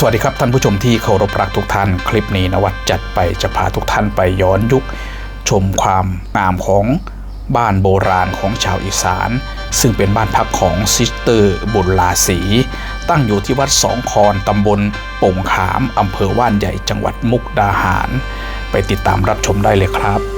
สวัสดีครับท่านผู้ชมที่เคารพรักทุกท่าน คลิปนี้นวัดจัดไปจะพาทุกท่านไปย้อนยุค ชมความงามของบ้านโบราณของชาวอีสาน ซึ่งเป็นบ้านพักของซิสเตอร์บุญลาสีตั้งอยู่ที่วัดสองคอนตำบลโป่งขามอำเภอว่านใหญ่จังหวัดมุกดาหาร ไปติดตามรับชมได้เลยครับ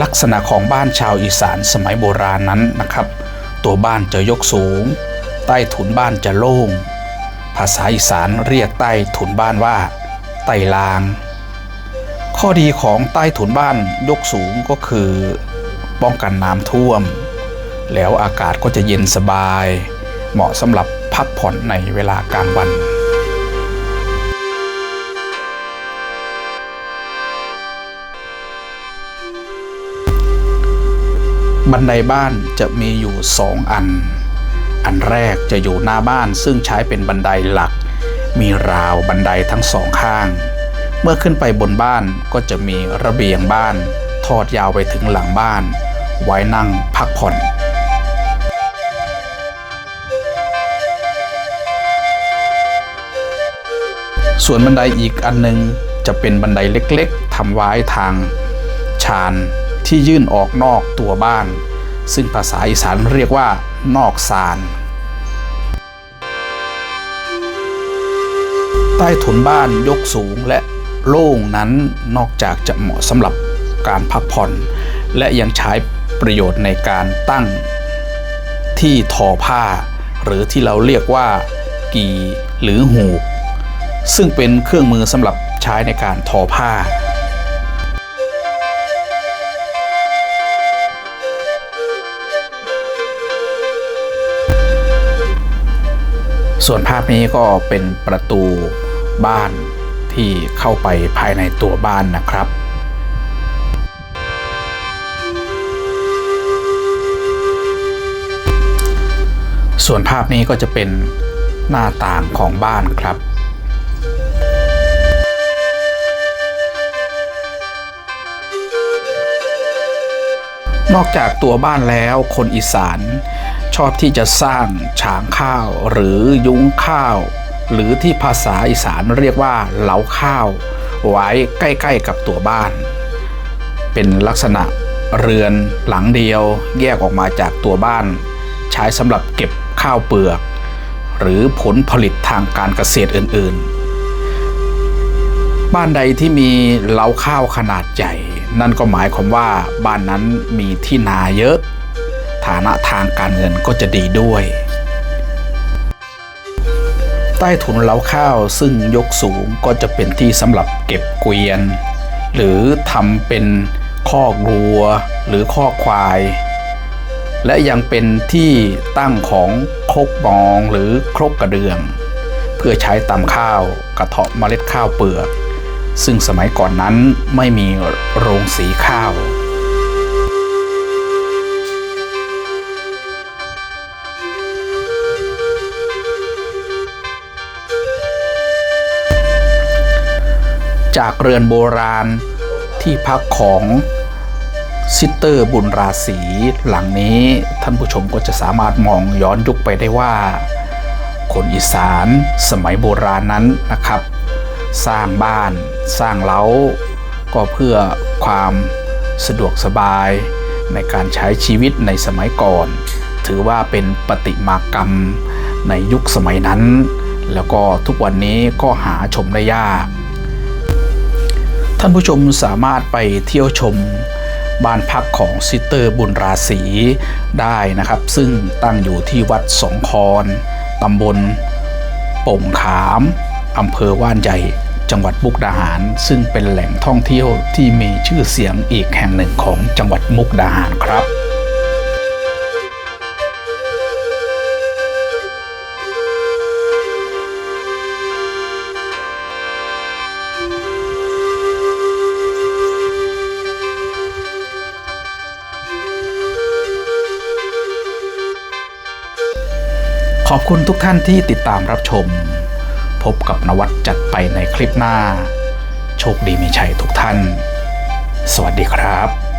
ลักษณะของบ้านชาวอีสานสมัยโบราณนั้นนะครับ ตัวบ้านจะยกสูง ใต้ถุนบ้านจะโล่ง ภาษาอีสานเรียกใต้ถุนบ้านว่า ไต่ลาง ข้อดีของใต้ถุนบ้านยกสูงก็คือ ป้องกันน้ำท่วม แล้วอากาศก็จะเย็นสบาย เหมาะสำหรับพักผ่อนในเวลากลางวัน บันไดบ้านจะมีอยู่สองอัน อันแรกจะอยู่หน้าบ้านซึ่งใช้เป็นบันไดหลัก มีราวบันไดทั้งสองข้าง เมื่อขึ้นไปบนบ้านก็จะมีระเบียงบ้าน ทอดยาวไปถึงหลังบ้าน ไว้นั่งพักผ่อนส่วนบันไดอีกอันหนึงจะเป็นบันไดเล็กๆทำไว้ทางชาน ที่ยื่นออกนอกตัวบ้าน ซึ่งภาษาอีสานเรียกว่านอกซาน ใต้ถุนบ้านยกสูงและโล่งนั้นนอกจากจะเหมาะสำหรับการพักผ่อน และยังใช้ประโยชน์ในการตั้งที่ทอผ้า หรือที่เราเรียกว่า กีหรือหูก ซึ่งเป็นเครื่องมือสำหรับใช้ในการทอผ้า ส่วนภาพนี้ก็เป็นประตูบ้านที่เข้าไปภายในตัวบ้านนะครับส่วนภาพนี้ก็จะเป็นหน้าต่างของบ้านครับ นอกจากตัวบ้านแล้วคนอีสานชอบที่จะสร้างฉางข้าวหรือยุ้งข้าว หรือที่ภาษาอีสานเรียกว่าเหลาข้าว ไว้ใกล้ๆกับตัวบ้าน เป็นลักษณะเรือนหลังเดียวแยกออกมาจากตัวบ้าน ใช้สำหรับเก็บข้าวเปลือก หรือผลผลิตทางการเกษตรอื่นๆ บ้านใดที่มีเลาข้าวขนาดใหญ่ นั่นก็หมายความว่าบ้านนั้นมีที่นาเยอะ ฐานะทางการเงินก็จะดีด้วย ใต้ถุนเล้าข้าวซึ่งยกสูงก็จะเป็นที่สำหรับเก็บเกวียน หรือทำเป็นคอกวัวหรือคอกควาย และยังเป็นที่ตั้งของครกมองหรือครกกระเดือง เพื่อใช้ตำข้าวกระเทาะเมล็ดข้าวเปลือก ซึ่งสมัยก่อนนั้นไม่มีโรงสีข้าว จากเรือนโบราณที่พักของซิสเตอร์บุญราศีหลังนี้ท่านผู้ชมก็จะสามารถมองย้อนยุคไปได้ว่า คนอีสานสมัยโบราณนั้นนะครับ สร้างบ้าน สร้างเล้า ก็เพื่อความสะดวกสบายในการใช้ชีวิตในสมัยก่อน ถือว่าเป็นปฏิมากรรมในยุคสมัยนั้น แล้วก็ทุกวันนี้ก็หาชมได้ยาก ท่านผู้ชมสามารถไปเที่ยวชมบ้านพักของซิสเตอร์บุญราศีได้นะครับ ซึ่งตั้งอยู่ที่วัดสงคอนตำบลป่งขาม อำเภอว่านใหญ่จังหวัดมุกดาหาร ซึ่งเป็นแหล่งท่องเที่ยวที่มีชื่อเสียงอีกแห่งหนึ่งของจังหวัดมุกดาหารครับขอบคุณทุกท่านที่ติดตามรับชม พบกับนวัดจัดไปในคลิปหน้า โชคดีมีชัยทุกท่าน สวัสดีครับ